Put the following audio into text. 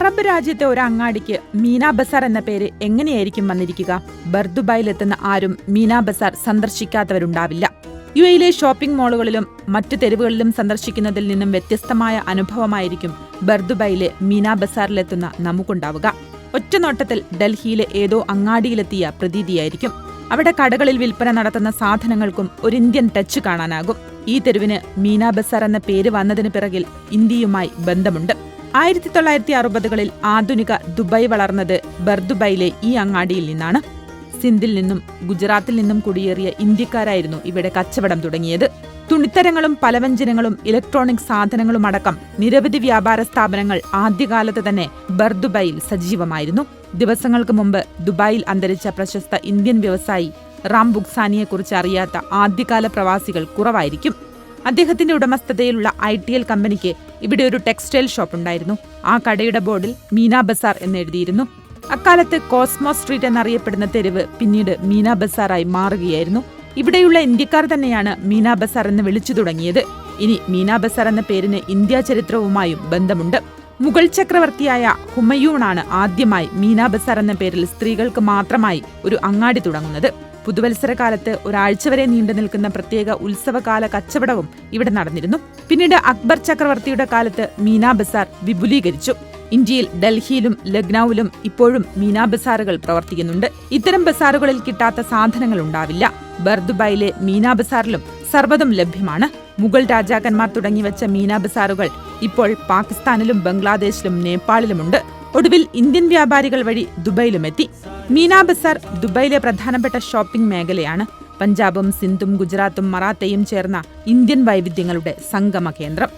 Arab രാജ്യത്തെ ഒരു അങ്ങാടിക്ക് മീനാ ബസാർ എന്ന പേര് എങ്ങനെയായിരിക്കും വന്നിരിക്കുക? ബർദുബായിൽ എത്തുന്ന ആരും മീനാ ബസാർ സന്ദർശിക്കാത്തവരുണ്ടാവില്ല. യു എയിലെ ഷോപ്പിംഗ് മാളുകളിലും മറ്റു തെരുവുകളിലും സന്ദർശിക്കുന്നതിൽ നിന്നും വ്യത്യസ്തമായ അനുഭവമായിരിക്കും ബർദുബായിലെ മീനാ ബസാറിലെത്തുന്ന നമുക്കുണ്ടാവുക. ഒറ്റനോട്ടത്തിൽ ഡൽഹിയിലെ ഏതോ അങ്ങാടിയിലെത്തിയ പ്രതീതിയായിരിക്കും. അവിടെ കടകളിൽ വിൽപ്പന നടത്തുന്ന സാധനങ്ങൾക്കും ഒരു ഇന്ത്യൻ ടച്ച് കാണാനാകും. ഈ തെരുവിന് മീനാ ബസാർ എന്ന പേര് വന്നതിന് പിറകിൽ ഇന്ത്യയുമായി ബന്ധമുണ്ട്. ആയിരത്തി തൊള്ളായിരത്തി അറുപതുകളിൽ ആധുനിക ദുബായ് വളർന്നത് ബർദുബൈയിലെ ഈ അങ്ങാടിയിൽ നിന്നാണ്. സിന്ധിൽ നിന്നും ഗുജറാത്തിൽ നിന്നും കുടിയേറിയ ഇന്ത്യക്കാരായിരുന്നു ഇവിടെ കച്ചവടം തുടങ്ങിയത്. തുണിത്തരങ്ങളും പലവ്യഞ്ജനങ്ങളും ഇലക്ട്രോണിക് സാധനങ്ങളും അടക്കം നിരവധി വ്യാപാര സ്ഥാപനങ്ങൾ ആദ്യകാലത്ത് തന്നെ ബർദുബൈയിൽ സജീവമായിരുന്നു. ദിവസങ്ങൾക്ക് മുമ്പ് ദുബായിൽ അന്തരിച്ച പ്രശസ്ത ഇന്ത്യൻ വ്യവസായി റാം ബുക്സാനിയെക്കുറിച്ച് അറിയാത്ത ആദ്യകാല പ്രവാസികൾ കുറവായിരിക്കും. അദ്ദേഹത്തിന്റെ ഉടമസ്ഥതയിലുള്ള ഐ ടി എൽ കമ്പനിക്ക് ഇവിടെ ഒരു ടെക്സ്റ്റൈൽ ഷോപ്പ് ഉണ്ടായിരുന്നു. ആ കടയുടെ ബോർഡിൽ മീന ബസാർ എന്ന് എഴുതിയിരുന്നു. അക്കാലത്ത് കോസ്മോ സ്ട്രീറ്റ് എന്നറിയപ്പെടുന്ന തെരുവ് പിന്നീട് മീന ബസാറായി മാറുകയായിരുന്നു. ഇവിടെയുള്ള ഇന്ത്യക്കാർ തന്നെയാണ് മീന ബസാർ എന്ന് വിളിച്ചു തുടങ്ങിയത്. ഇനി മീന ബസാർ എന്ന പേരിന് ഇന്ത്യ ചരിത്രവുമായും ബന്ധമുണ്ട്. മുഗൾ ചക്രവർത്തിയായ ഹുമയൂണാണ് ആദ്യമായി മീന ബസാർ എന്ന പേരിൽ സ്ത്രീകൾക്ക് മാത്രമായി ഒരു അങ്ങാടി തുടങ്ങുന്നത്. പുതുവത്സരകാലത്ത് ഒരാഴ്ച വരെ നീണ്ടു നിൽക്കുന്ന പ്രത്യേക ഉത്സവകാല കച്ചവടവും ഇവിടെ നടന്നിരുന്നു. പിന്നീട് അക്ബർ ചക്രവർത്തിയുടെ കാലത്ത് മീനാ ബസാർ വിപുലീകരിച്ചു. ഇന്ത്യയിൽ ഡൽഹിയിലും ലക്നൌവിലും ഇപ്പോഴും മീനാ ബസാറുകൾ പ്രവർത്തിക്കുന്നുണ്ട്. ഇത്തരം ബസാറുകളിൽ കിട്ടാത്ത സാധനങ്ങൾ ഉണ്ടാവില്ല. ബർദുബായിലെ മീനാ ബസാറിലും സർവതും ലഭ്യമാണ്. മുഗൾ രാജാക്കന്മാർ തുടങ്ങിവെച്ച മീനാ ബസാറുകൾ ഇപ്പോൾ പാകിസ്ഥാനിലും ബംഗ്ലാദേശിലും നേപ്പാളിലുമുണ്ട്. ഒടുവിൽ ഇന്ത്യൻ വ്യാപാരികൾ വഴി ദുബൈയിലുമെത്തി മീനാ ബസാർ ദുബൈയിലെ പ്രധാനപ്പെട്ട ഷോപ്പിംഗ് മേഖലയാണ്. പഞ്ചാബും സിന്ധും ഗുജറാത്തും മറാത്തയും ചേർന്ന ഇന്ത്യൻ വൈവിധ്യങ്ങളുടെ സംഗമ കേന്ദ്രം